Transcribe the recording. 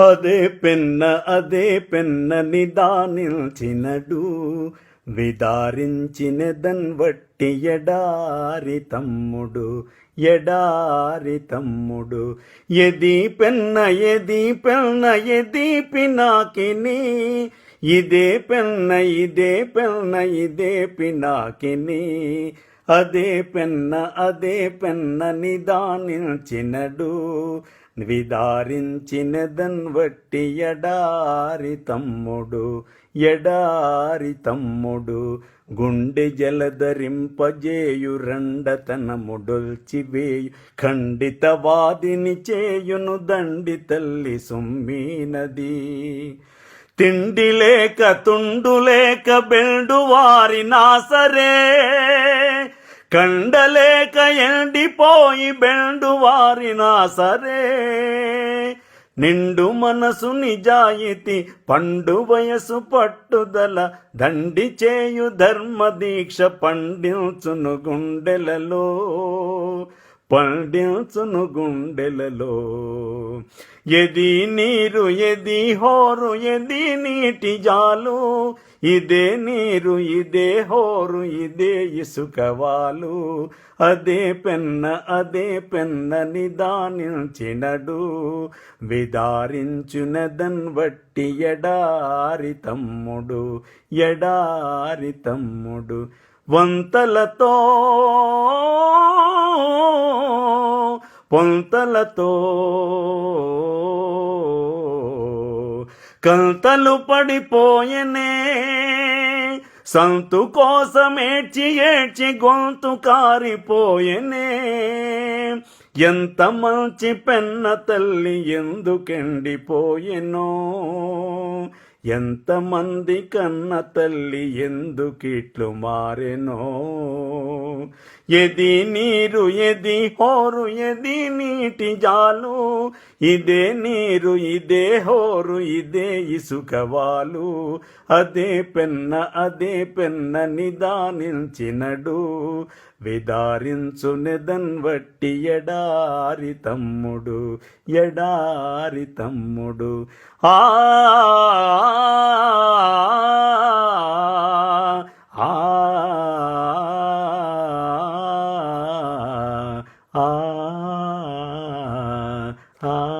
అదే పెన్న అదే పెన్న నిదానించినడు విదారించినదన్ వట్టి ఎడారి తమ్ముడు ఎడారి తమ్ముడు. ఎది పెన్న ఎది పెన్న ఎది పినాకిని. ఇదే పెన్న ఇదే పెన్న ఇదే పినాకిని. అదే పెన్న అదే పెన్న నిదానించినడు విదారించినదన్ వట్టి ఎడారి తమ్ముడు ఎడారి తమ్ముడు గుండె జలధరింపజేయు రండతనముడొల్చివేయు ఖండితవాదిని చేయును దండి తల్లి సుమ్మీనది. తిండి లేక తుండు లేక బెండు వారి నాసరే. కండలేక ఎండిపోయి బెండు వారినా సరే. నిండు మనసు నిజాయితీ పండు వయసు పట్టుదల దండి చేయు ధర్మ దీక్ష పండించును గుండెలలో. పండించును గుండెలలో. ఎది నీరు ఎది హోరు ఎది నీటి జాలు. ఇదే నీరు ఇదే హోరు ఇదే ఇసుకవాలు అదే పెన్న అదే పెన్న నిదానించినడు. విదారించునదన్ దన్వట్టి ఎడారి తమ్ముడు ఎడారి తమ్ముడు. వంతలతో పొంతలతో కంతలు పడిపోయనే సంతు కోసం ఏడ్చి ఏడ్చి గొంతు కారిపోయనే. ఎంత మంచి పెన్న తల్లి ఎందుకెండిపోయెనో. ఎంతమంది కన్న తల్లి ఎందుకిట్లు మారెనో? ఎది నీరు ఎది హోరు ఎది నీటి జాలు? ఇదే నీరు ఇదే హోరు ఇదే ఇసుకవాలు అదే పెన్న అదే పెన్న నిదానించినడు. విదారించు నిదన్ వట్టి ఎడారి తమ్ముడు ఎడారి తమ్ముడు. ఆ ఆ. 啊。